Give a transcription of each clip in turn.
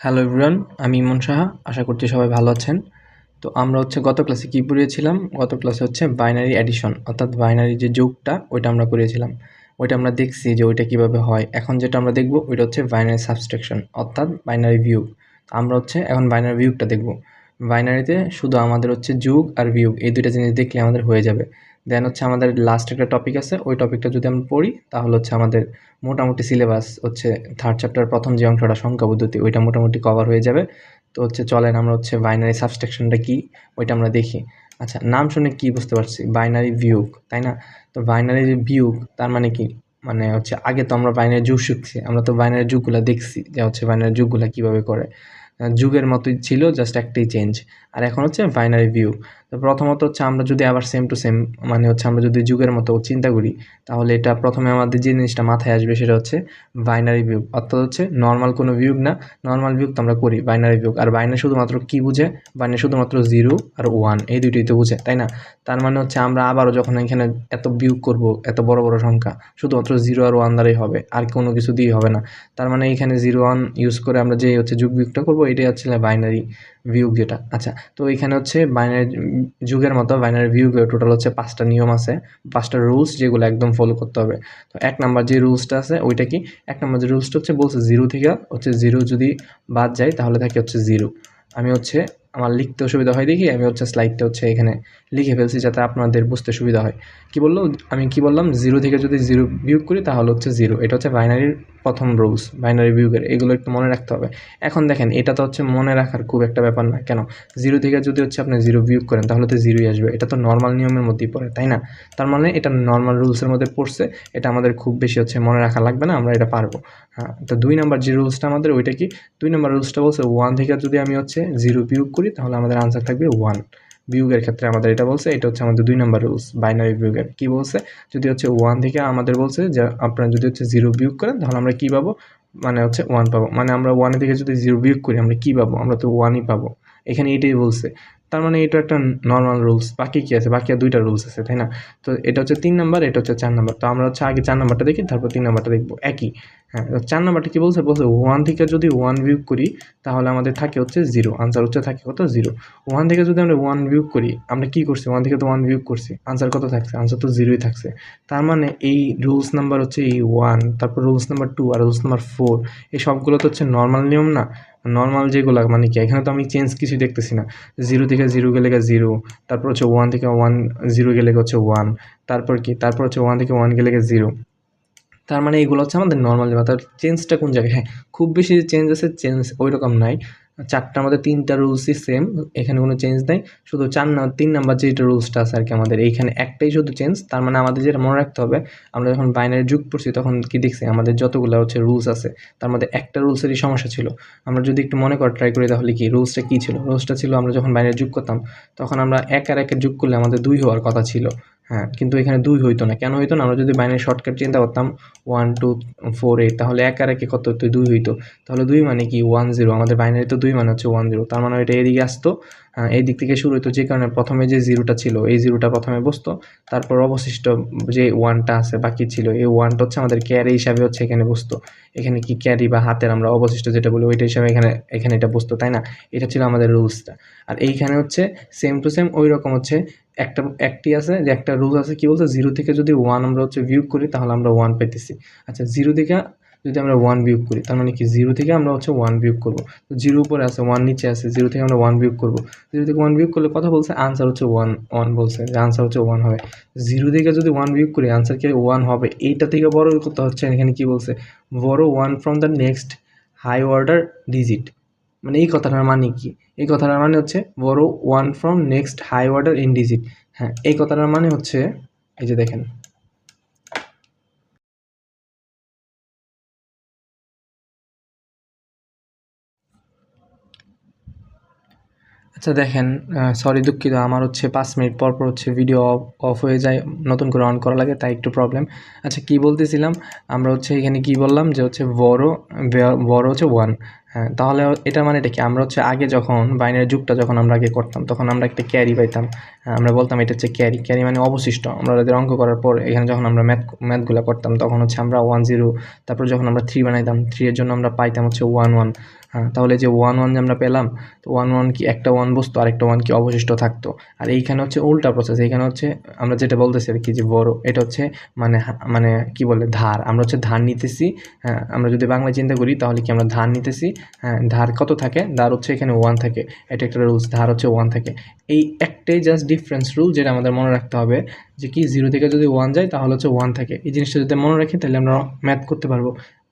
Hello everyone আমি ইমন সাহা, আশা করছি সবাই ভালো আছেন। তো আমরা হচ্ছে গত ক্লাসে কী পড়িয়েছিলাম? গত ক্লাসে হচ্ছে বাইনারি অ্যাডিশন অর্থাৎ বাইনারি যে যোগটা, ওইটা আমরা করিয়েছিলাম ওইটা আমরা দেখছি যে ওইটা কীভাবে হয়। এখন যেটা আমরা দেখব, ওইটা হচ্ছে বাইনারি সাবস্ট্রাকশন অর্থাৎ বাইনারি ভিউগ আমরা হচ্ছে এখন বাইনারি ভিউটা দেখব। বাইনারিতে শুধু আমাদের হচ্ছে যুগ আর ভিউ এই দুইটা জিনিস দেখলে আমাদের হয়ে যাবে। দেন হচ্ছে আমাদের লাস্ট একটা টপিক আছে, ওই টপিকটা যদি আমরা পড়ি, তাহলে হচ্ছে আমাদের মোটামুটি সিলেবাস হচ্ছে থার্ড চ্যাপ্টার প্রথম যে অংশটা, সংখ্যা পদ্ধতি, ওইটা মোটামুটি কভার হয়ে যাবে। তো হচ্ছে চলেন আমরা হচ্ছে বাইনারি সাবস্ট্রাকশনটা কী, ওইটা আমরা দেখি। আচ্ছা নাম শুনে কি বুঝতে পারছি? বাইনারি ভিউগ তাই না? তো বাইনারি যে ভিউগ তার মানে কি? মানে হচ্ছে আগে তো আমরা বাইনারি যুগ শিখছি, আমরা তো বাইনারি যুগগুলো দেখছি যে হচ্ছে বাইনারি যুগগুলো কীভাবে করে। যুগের মতোই ছিল জাস্ট একটাই চেঞ্জ আর এখন হচ্ছে বাইনারি ভিউ তো প্রথমত হচ্ছে আমরা যদি আবার সেম টু সেম মানে হচ্ছে আমরা যদি যুগের মতো চিন্তা করি, তাহলে এটা প্রথমে আমাদের যে জিনিসটা মাথায় আসবে সেটা হচ্ছে বাইনারি ভিউ অর্থাৎ হচ্ছে নর্মাল কোনো ভিউ না নর্মাল ভিউ তো আমরা করি বাইনারি ভিউ আর বাইনারি শুধুমাত্র কী বুঝে? বাইনারি শুধুমাত্র জিরো আর ওয়ান এই দুইটাই তো বুঝে, তাই না? তার মানে হচ্ছে আমরা আবারও যখন এখানে এত ভিউ করব, এত বড় বড় সংখ্যা, শুধুমাত্র জিরো আর ওয়ান দ্বারাই হবে, আর কোনো কিছু দিয়েই হবে না। তার মানে এখানে জিরো ওয়ান ইউজ করে আমরা যে হচ্ছে যুগ বিয়োগটা করব এটাই হচ্ছে বাইনারি ভিউ যেটা আচ্ছা তো এখানে হচ্ছে বাইনারি যুগের মতো বাইনারি ভিউগে টোটাল হচ্ছে পাঁচটা নিয়ম আছে, পাঁচটা রুলস যেগুলো একদম ফলো করতে হবে। তো এক নাম্বার যে রুলসটা আছে, ওইটা কি? এক নাম্বার যে রুলসটা হচ্ছে বলছে জিরো থেকে হচ্ছে জিরো যদি বাদ যায়, তাহলে থাকে হচ্ছে জিরো আমি হচ্ছে, আমার লিখতে অসুবিধা হয় দেখি, আমি হচ্ছে স্লাইডটা হচ্ছে এখানে লিখে ফেলছি যাতে আপনাদের বুঝতে সুবিধা হয়। কি বলল? আমি কি বললাম? জিরো থেকে যদি জিরো বিয়োগ করি, তাহলে হচ্ছে জিরো এটা হচ্ছে বাইনারির প্রথম রুলস বাইনারি বিয়োগের এগুলো একটু মনে রাখতে হবে। এখন দেখেন, এটা তো হচ্ছে মনে রাখার খুব একটা ব্যাপার না। কেন? জিরো থেকে যদি হচ্ছে আপনি জিরো ভিউ করেন, তাহলে তো জিরোই আসবে। এটা তো নর্মাল নিয়মের মধ্যেই পড়ে, তাই না? তার মানে এটা নর্মাল রুলসের মধ্যে পড়ছে, এটা আমাদের খুব বেশি হচ্ছে মনে রাখা লাগবে না, আমরা এটা পারব। হ্যাঁ তো দুই নাম্বার যে রুলসটা আমাদের, ওইটা কি? দুই নাম্বার রুলসটা বলছে ওয়ান থেকে যদি আমি হচ্ছে জিরো বিয়োগ করি, তাহলে আমাদের আনসার থাকবে ওয়ান বিয়োগের ক্ষেত্রে আমাদের এটা বলছে, এটা হচ্ছে আমাদের দুই নম্বর রুলস বাইনারি বিয়োগের কি বলছে? যদি হচ্ছে ওয়ান থেকে আমাদের বলছে যে আপনারা যদি হচ্ছে জিরো বিয়োগ করেন, তাহলে আমরা কী পাবো? মানে হচ্ছে ওয়ান পাবো। মানে আমরা ওয়ানের থেকে যদি জিরো বিয়োগ করি, আমরা কী পাবো? আমরা তো ওয়ানই পাবো। এখানে এটাই বলছে। তার মানে এটা একটা নর্মাল রুলস বাকি কী আছে? বাকি আর দুইটা রুলস আছে, তাই না? তো এটা হচ্ছে তিন নাম্বার এটা হচ্ছে চার নাম্বার তো আমরা হচ্ছে আগে চার নাম্বারটা দেখি, তারপর তিন নাম্বারটা দেখব। একই। হ্যাঁ চার নাম্বারটা কী বলছে? বলছে ওয়ান থেকে যদি ওয়ান ভিউ করি, তাহলে আমাদের থাকে হচ্ছে জিরো আনসার হচ্ছে থাকে কত? জিরো ওয়ান থেকে যদি আমরা ওয়ান ভিউ করি, আমরা কী করছি? ওয়ান থেকে তো ওয়ান ভিউ করছি। আনসার কত থাকছে? আনসার তো জিরোই থাকছে। তার মানে এই রুলস নাম্বার হচ্ছে এই ওয়ান তারপর রুলস নাম্বার টু আর রুলস নাম্বার ফোর এই সবগুলো তো হচ্ছে নর্মাল নিয়ম না? নর্মাল যেগুলো মানে কি, এখানে তো আমি চেঞ্জ কিছু দেখতেছি না। জিরো থেকে জিরো গেলে জিরো তারপর হচ্ছে ওয়ান থেকে ওয়ান জিরো গেলে হচ্ছে ওয়ান তারপর কি, তারপর হচ্ছে ওয়ান থেকে ওয়ান গেলে জিরো তার মানে এগুলো হচ্ছে আমাদের নর্মাল তার চেঞ্জটা কোন জায়গায়? হ্যাঁ খুব বেশি চেঞ্জ আছে চেঞ্জ ওই রকম নাই। চারটা আমাদের তিনটা রুলসই সেম এখানে কোনো চেঞ্জ নেই। শুধু চার না, তিন নাম্বার যেটা রুলসটা আছে আর কি আমাদের, এইখানে একটাই শুধু চেঞ্জ তার মানে আমাদের যেটা মনে রাখতে হবে, আমরা যখন বাইনারি যুগ পড়ছি, তখন কি দেখছি, আমাদের যতগুলো হচ্ছে রুলস আছে, তার মধ্যে একটা রুলসেরই সমস্যা ছিল। আমরা যদি একটু মনে করা ট্রাই করি তাহলে কি রুলসটা কী ছিল? রুলসটা ছিল আমরা যখন বাইনারি যুগ করতাম, তখন আমরা এক আর একের যুগ করলে আমাদের দুই হওয়ার কথা ছিল। হ্যাঁ কিন্তু এখানে দুই হইতো না। কেন হইতো না? আমরা যদি বাইনারি শর্টকাট চিন্তা করতাম ওয়ান টু ফোর এইট তাহলে এক আর একে কত হতো দুই হইতো। তাহলে দুই মানে কি? ওয়ান জিরো আমাদের বাইনারি তো দুই মানে হচ্ছে ওয়ান জিরো তার মানে এটা এদিকে আসতো। এই দিক থেকে শুরু হইতো যে কারণে প্রথমে যে জিরোটা ছিল, এই জিরোটা প্রথমে বসতো। তারপর অবশিষ্ট যে ওয়ানটা আছে, বাকি ছিল, এই ওয়ানটা হচ্ছে আমাদের ক্যারি হিসাবে হচ্ছে এখানে বসতো। এখানে কি ক্যারি বা হাতের আমরা অবশিষ্ট যেটা বলি, ওইটা হিসাবে এখানে এখানে এটা বসতো, তাই না? এটা ছিল আমাদের রুলসটা আর এইখানে হচ্ছে সেম টু সেম ওই রকম হচ্ছে একটা, একটি আছে যে একটা রুল আছে, কি বলছে? জিরো থেকে যদি ওয়ান আমরা হচ্ছে ভিউ করি, তাহলে আমরা ওয়ান পেতেছি আচ্ছা জিরো থেকে যদি আমরা ওয়ান বিয়োগ করি, তার মানে কি? জিরো থেকে আমরা হচ্ছে ওয়ান বিয়োগ করব। তো জিরো উপরে আছে ওয়ান নিচে আছে জিরো থেকে আমরা ওয়ান বিয়োগ করব। জিরো থেকে ওয়ান বিয়োগ করলে কথা বলছে আনসার হচ্ছে ওয়ান ওয়ান বলছে, যে আনসার হচ্ছে ওয়ান হবে। জিরো থেকে যদি ওয়ান বিয়োগ করি আনসার কি ওয়ান হবে? এইটা থেকে বড় করতে হচ্ছে, এখানে কি বলছে? বড় one from the next high order digit মানে এই কথাটার মানে কি? এই কথাটার মানে হচ্ছে বড় one from next high order in digit হ্যাঁ এই কথাটার মানে হচ্ছে, এই যে দেখেন আচ্ছা দেখেন সরি দুঃখিত। আমার হচ্ছে পাঁচ মিনিট পর পর হচ্ছে ভিডিও অফ হয়ে যায় নতুন করে অন করা লাগে তাই একটু প্রবলেম আচ্ছা কি বলতেছিলাম? আমরা হচ্ছে এখানে কি বললাম? যে হচ্ছে বড় বড় হচ্ছে ওয়ান হ্যাঁ তাহলে এটা মানে এটা কি? আমরা হচ্ছে আগে যখন বাইনের যুগটা যখন আমরা আগে করতাম তখন আমরা একটা ক্যারি পাইতাম। হ্যাঁ, আমরা বলতাম এটা হচ্ছে ক্যারি ক্যারি মানে অবশিষ্ট। আমরা ওদের অঙ্ক করার পর এখানে যখন আমরা ম্যাথ ম্যাথগুলো করতাম তখন হচ্ছে আমরা ওয়ান জিরো তারপর যখন আমরা থ্রি বানাইতাম থ্রি এর জন্য আমরা পাইতাম হচ্ছে ওয়ান ওয়ান হ্যাঁ। তাহলে যে ওয়ান ওয়ান যে আমরা পেলাম, তো ওয়ান ওয়ান কি একটা ওয়ান বসতো, আরেকটা ওয়ান কি অবশিষ্ট থাকতো। আর এইখানে হচ্ছে উল্টা প্রসেস এইখানে হচ্ছে আমরা যেটা বলতেছি আর কি যে বড়, এটা হচ্ছে মানে মানে কি বলে, ধার। আমরা হচ্ছে ধার নিতেছি হ্যাঁ আমরা যদি বাংলা চিন্তা করি তাহলে কি আমরা ধার নিতেছি? হ্যাঁ ধার কত থাকে? ধার হচ্ছে এখানে ওয়ান থাকে। এটা একটা রুলস ধার হচ্ছে ওয়ান থাকে। এই একটাই জাস্ট ডিফারেন্স রুল যেটা আমাদের মনে রাখতে হবে, যে কি জিরো থেকে যদি ওয়ান যায় তাহলে হচ্ছে ওয়ান থাকে। এই জিনিসটা যদি মনে রাখি তাহলে আমরা ম্যাথ করতে পারব।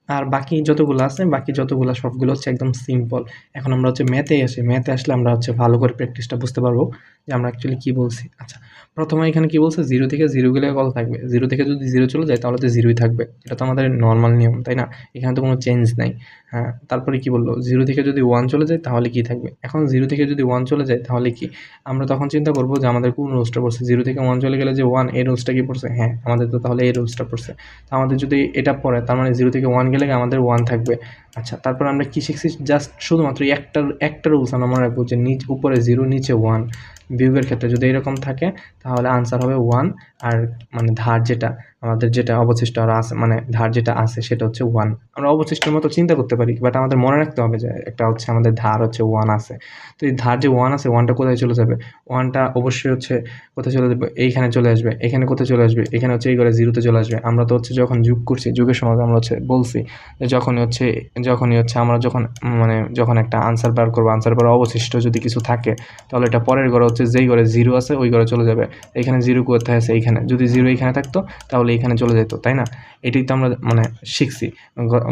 আর বাকি যতগুলো আছে, বাকি যতগুলো সবগুলো হচ্ছে একদম সিম্পল এখন আমরা হচ্ছে ম্যাথে আসি। ম্যাথে আসলে আমরা হচ্ছে ভালো করে প্র্যাকটিসটা বুঝতে পারব। যে আমরা অ্যাকচুয়ালি কী বলছি? আচ্ছা প্রথমে এখানে কী বলছে? জিরো থেকে জিরো গেলে কত থাকবে? জিরো থেকে যদি জিরো চলে যায়, তাহলে তো জিরোই থাকবে। এটা তো আমাদের নর্মাল নিয়ম, তাই না? এখানে তো কোনো চেঞ্জ নাই। হ্যাঁ তারপরে কি বলল? জিরো থেকে যদি ওয়ান চলে যায়, তাহলে কি থাকবে? এখন জিরো থেকে যদি ওয়ান চলে যায়, তাহলে কি? আমরা তখন চিন্তা করব যে আমাদের কোন রুলসটা পড়ছে? জিরো থেকে ওয়ান চলে গেলে যে ওয়ান এই রুলসটা কি পড়ছে? হ্যাঁ আমাদের তো তাহলে এই রুলসটা পড়ছে। তো আমাদের যদি এটা পড়ে, তার মানে জিরো থেকে ওয়ান গেলে আমাদের ওয়ান থাকবে। আচ্ছা তারপর আমরা কি শিখছি? জাস্ট শুধুমাত্র একটা একটা রুলস আমরা মনে রাখব যে নিচ, উপরে জিরো নিচে ওয়ান বিয়োগের ক্ষেত্রে যদি এরকম থাকে তাহলে আনসার হবে ওয়ান আর মানে ধার যেটা আমাদের যেটা অবশিষ্ট আর আছে মানে ধার যেটা আছে সেটা হচ্ছে ওয়ান আমরা অবশিষ্টের মতো চিন্তা করতে পারি বাট আমাদের মনে রাখতে হবে যে একটা হচ্ছে আমাদের ধার হচ্ছে ওয়ান আছে। তো এই ধার যে ওয়ান আছে ওয়ানটা কোথায় চলে যাবে? ওয়ানটা অবশ্যই হচ্ছে কোথায় চলে যাবে? এইখানে চলে আসবে, এখানে কোথায় চলে আসবে? এখানে হচ্ছে এই করে জিরোতে চলে আসবে। আমরা তো হচ্ছে যখন যুগ করছি, যুগের সময় আমরা হচ্ছে বলছি যে যখনই হচ্ছে যখনই হচ্ছে আমরা যখন মানে যখন একটা আনসার বার করব আনসার পরে অবশিষ্ট যদি কিছু থাকে, তাহলে এটা পরের ঘরে হচ্ছে যেই ঘরে জিরো আছে, ওই ঘরে চলে যাবে। এখানে জিরো কোথায় আছে? এইখানে। যদি জিরো এখানে থাকতো, তাহলে এইখানে চলে যেত, তাই না? এটাই তো আমরা মানে শিখছি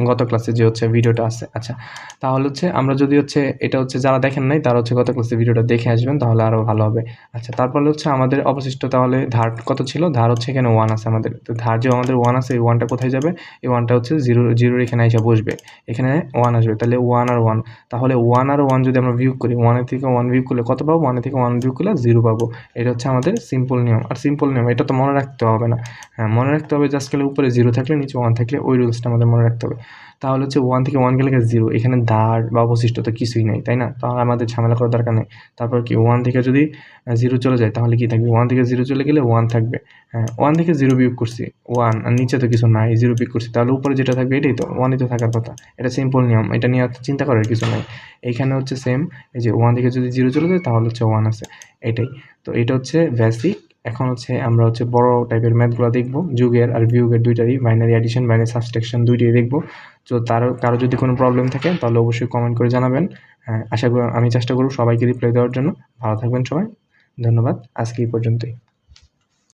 গত ক্লাসে যে হচ্ছে ভিডিওটা আছে। আচ্ছা তাহলে হচ্ছে আমরা যদি হচ্ছে এটা হচ্ছে যারা দেখেন নাই, তারা হচ্ছে গত ক্লাসে ভিডিওটা দেখে আসবেন, তাহলে আরও ভালো হবে। আচ্ছা তারপরে হচ্ছে আমাদের অবশিষ্ট তাহলে ধার কত ছিল? ধার হচ্ছে এখানে ওয়ান আছে আমাদের। তো ধার যে আমাদের ওয়ান আছে, এই ওয়ানটা কোথায় যাবে? এই ওয়ানটা হচ্ছে জিরো জিরোর এখানে এসে বসবে। এখানে ওয়ান আসবে, তাহলে ওয়ান আর ওয়ান তাহলে ওয়ান আর ওয়ান যদি আমরা ভিউ করি ওয়ানের থেকে ওয়ান ভিউ করলে কত পাবো? ওয়ানের থেকে ওয়ান ভিউ করলে জিরো পাবো। এটা হচ্ছে আমাদের সিম্পল নিয়ম। আর সিম্পল নিয়ম, এটা তো মনে রাখতে হবে না। হ্যাঁ মনে রাখতে হবে জাস্ট গেলে উপরে জিরো থাকলে নিচে ওয়ান থাকলে ওই রুলসটা আমাদের মনে রাখতে হবে। তাহলে হচ্ছে ওয়ান থেকে ওয়ান গেলে জিরো এখানে দাঁড় বা অবশিষ্ট তো কিছুই নেই, তাই না? তাহলে আমাদের ঝামেলা করার দরকার নেই। তারপর কি ওয়ান থেকে যদি জিরো চলে যায়, তাহলে কি থাকবে? ওয়ান থেকে জিরো চলে গেলে ওয়ান থাকবে। হ্যাঁ ওয়ান থেকে জিরো বিয়োগ করছি ওয়ান আর নিচে তো কিছু নাই জিরো বিয়োগ করছি। তাহলে উপরে যেটা থাকবে এটাই তো ওয়ানই তো থাকার কথা। এটা সিম্পল নিয়ম, এটা নিয়ে চিন্তা করার কিছু নাই। এইখানে হচ্ছে সেম এই যে ওয়ান থেকে যদি জিরো চলে যায়, তাহলে হচ্ছে ওয়ান আছে, এটাই। তো এটা হচ্ছে বেসিক এখন হচ্ছে আমরা হচ্ছে বড় টাইপের ম্যাথগুলো দেখব, যুগের আর বিয়োগের দুইটারই বাইনারি অ্যাডিশন বাইনারি সাবস্ট্রাকশন দুইটাই দেখব। তো তার, কারও যদি কোনো প্রবলেম থাকে, তাহলে অবশ্যই কমেন্ট করে জানাবেন। হ্যাঁ আশা করি, আমি চেষ্টা করব সবাইকে রিপ্লাই দেওয়ার জন্য। ভালো থাকবেন সবাই। ধন্যবাদ। আজকে এই পর্যন্তই।